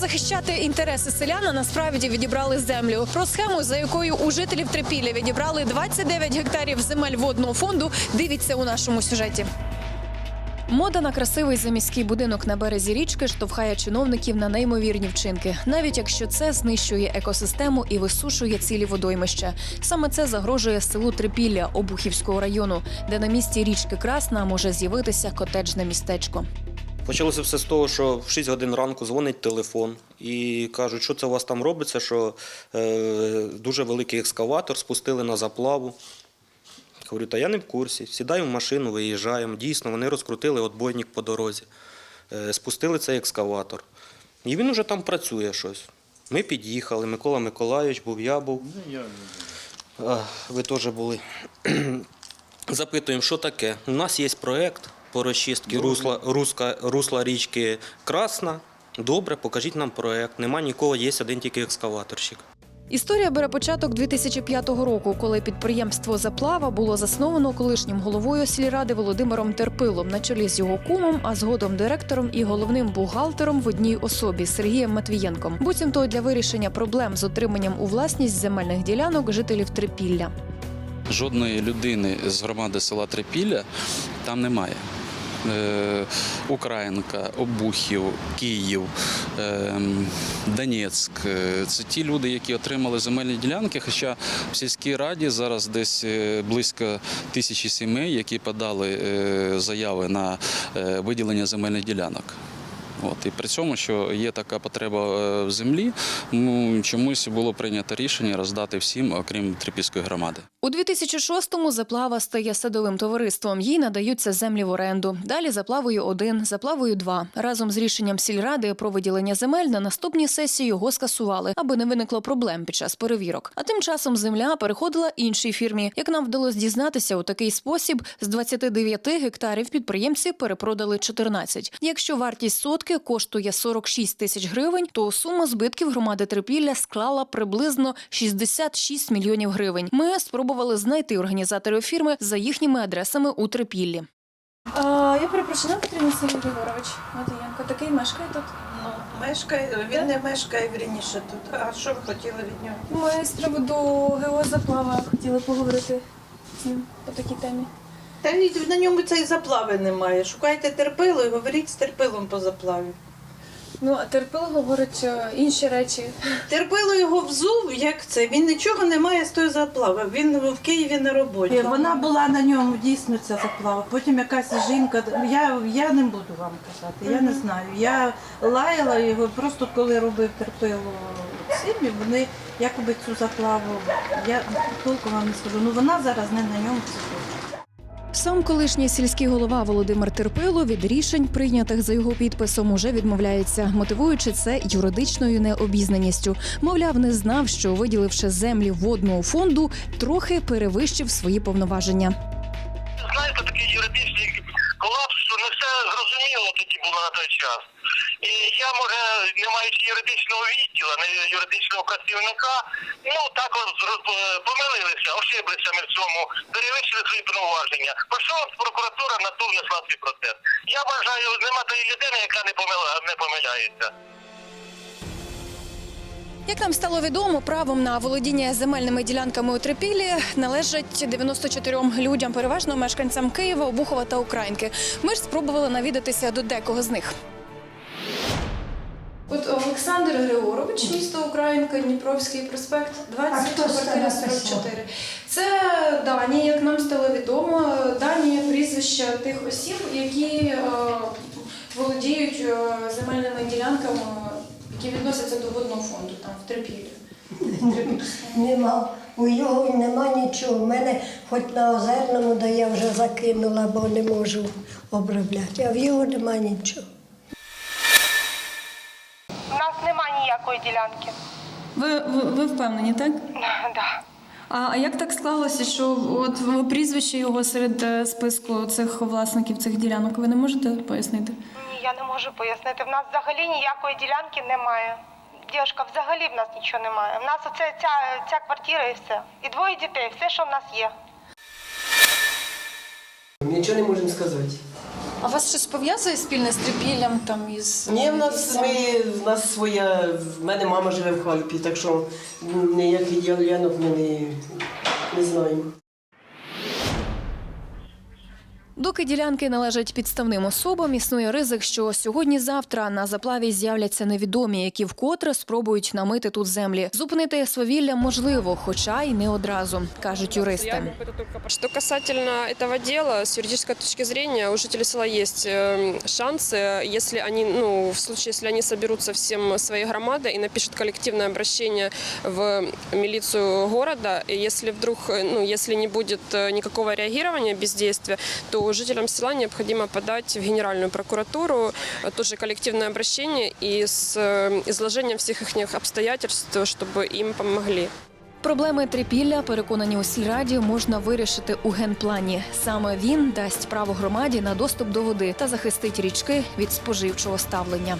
захищати інтереси селяна, насправді відібрали землю. Про схему, за якою у жителів Трипілля відібрали 29 гектарів земель водного фонду, дивіться у нашому сюжеті. Мода на красивий заміський будинок на березі річки штовхає чиновників на неймовірні вчинки, навіть якщо це знищує екосистему і висушує цілі водоймища. Саме це загрожує селу Трипілля Обухівського району, де на місці річки Красна може з'явитися котеджне містечко. Почалося все з того, що в 6 годин ранку дзвонить телефон і кажуть, що це у вас там робиться, що е, дуже великий екскаватор спустили на заплаву. Говорю, та я не в курсі. Сідаю в машину, виїжджаємо. Дійсно, вони розкрутили отбойник по дорозі, е, спустили цей екскаватор. І він уже там працює щось. Ми під'їхали, Микола Миколайович був, я був. А, ви теж були. Запитуємо, що таке. У нас є проєкт по розчистці русла, руска, русла річки Красна. Добре, покажіть нам проєкт. Нема нікого, є один тільки екскаваторщик. Історія бере початок 2005 року, коли підприємство Заплава було засновано колишнім головою сільради Володимиром Терпилом на чолі з його кумом, а згодом директором і головним бухгалтером в одній особі Сергієм Матвієнком. Буцімто для вирішення проблем з отриманням у власність земельних ділянок жителів Трипілля. Жодної людини з громади села Трипілля там немає. Е, Українка, Обухів, Київ, е, Донецьк е, це ті люди, які отримали земельні ділянки. Хоча в сільській раді зараз десь близько тисячі сімей, які подали заяви на виділення земельних ділянок. От і при цьому, що є така потреба в землі, ну чомусь було прийнято рішення роздати всім, окрім Трипільської громади. У 2006-му заплава стає садовим товариством. Їй надаються землі в оренду. Далі заплавою 1, заплавою 2. Разом з рішенням сільради про виділення земель на наступній сесії його скасували, аби не виникло проблем під час перевірок. А тим часом земля переходила іншій фірмі. Як нам вдалося дізнатися, у такий спосіб з 29 гектарів підприємці перепродали 14. Якщо вартість сотки коштує 46 тисяч гривень, то сума збитків громади Трипілля склала приблизно 66 мільйонів гривень. Ми спробували знайти організаторів фірми за їхніми адресами у Трипіллі. А, я перепрошую, нам потрібен Сергій Григорович Матвієнко. Такий мешкає тут. Ну, мешкає, він не мешкає вірніше тут. А що ви хотіли від нього? Ми з приводу ГО заплава хотіли поговорити з ним по такій темі. Та ні, на ньому цієї заплави немає. Шукайте терпило і говоріть з терпилом по заплаві. Ну, а терпило говорить е, інші речі. Терпило його взув, як це. Він нічого не має з тої заплави. Він в Києві на роботі. Вона була на ньому дійсно ця заплава. Потім якась жінка. Я, я не буду вам казати, я не знаю. Я лаяла його просто коли робив терпило сім'ї, вони якоби цю заплаву. Я толком вам не скажу. Ну вона зараз не на ньому це Сам колишній сільський голова Володимир Терпило від рішень, прийнятих за його підписом, уже відмовляється, мотивуючи це юридичною необізнаністю. Мовляв, не знав, що виділивши землі водного фонду, трохи перевищив свої повноваження. знаєте, такий юридичний колапс, що не все зрозуміло тоді було на той час. І я, може, не маючи юридичного відділу, не юридичного працівника, ну так от е, помилилися, ошиблися ми в цьому, перевищили свої повноваження. Пішов прокуратура на ту внесла свій процес. Я вважаю, нема тої людини, яка не помила не помиляється. Як нам стало відомо, правом на володіння земельними ділянками у Трипіллі належать 94 людям, переважно мешканцям Києва, Обухова та Українки. Ми ж спробували навідатися до декого з них. От Олександр Григорович, місто Українка, Дніпровський проспект, 20, квартира 44. Це дані, як нам стало відомо, дані прізвища тих осіб, які е, володіють е, земельними ділянками, які відносяться до водного фонду там в Трипіллі. Нема. У його нема нічого. У мене хоч на озерному, де я вже закинула, бо не можу обробляти. А в його нема нічого. Ніякої ділянки. Ви, ви, ви впевнені, так? Да. А, а як так склалося, що от прізвище його серед е, списку цих власників цих ділянок ви не можете пояснити? Ні, я не можу пояснити. В нас взагалі ніякої ділянки немає. Дівчинка, взагалі в нас нічого немає. В нас оце ця, ця квартира і все. І двоє дітей, все, що в нас є. Нічого не можемо сказати. А вас щось пов'язує спільне з трипіллям там із Ні, в нас ми в нас своя. В мене мама живе в Харкові, так що ніякий ділянок ми не, не знаємо. Доки ділянки належать підставним особам, існує ризик, що сьогодні-завтра на заплаві з'являться невідомі, які вкотре спробують намити тут землі. Зупинити свавілля можливо, хоча й не одразу, кажуть юристи. Что касательно этого дела, с юридической точки зрения, у жителей села есть э, шансы, если они, ну, в случае, если они соберутся всем своей громадой и напишут коллективное обращение в милицию города, и если вдруг, э, ну, если не будет э, никакого реагирования, бездействия, то жителям села необходимо подать в Генеральную прокуратуру э, тоже коллективное обращение и с э, изложением всех их обстоятельств, чтобы им помогли. Проблеми трипілля, переконані у сільраді, можна вирішити у генплані. Саме він дасть право громаді на доступ до води та захистить річки від споживчого ставлення.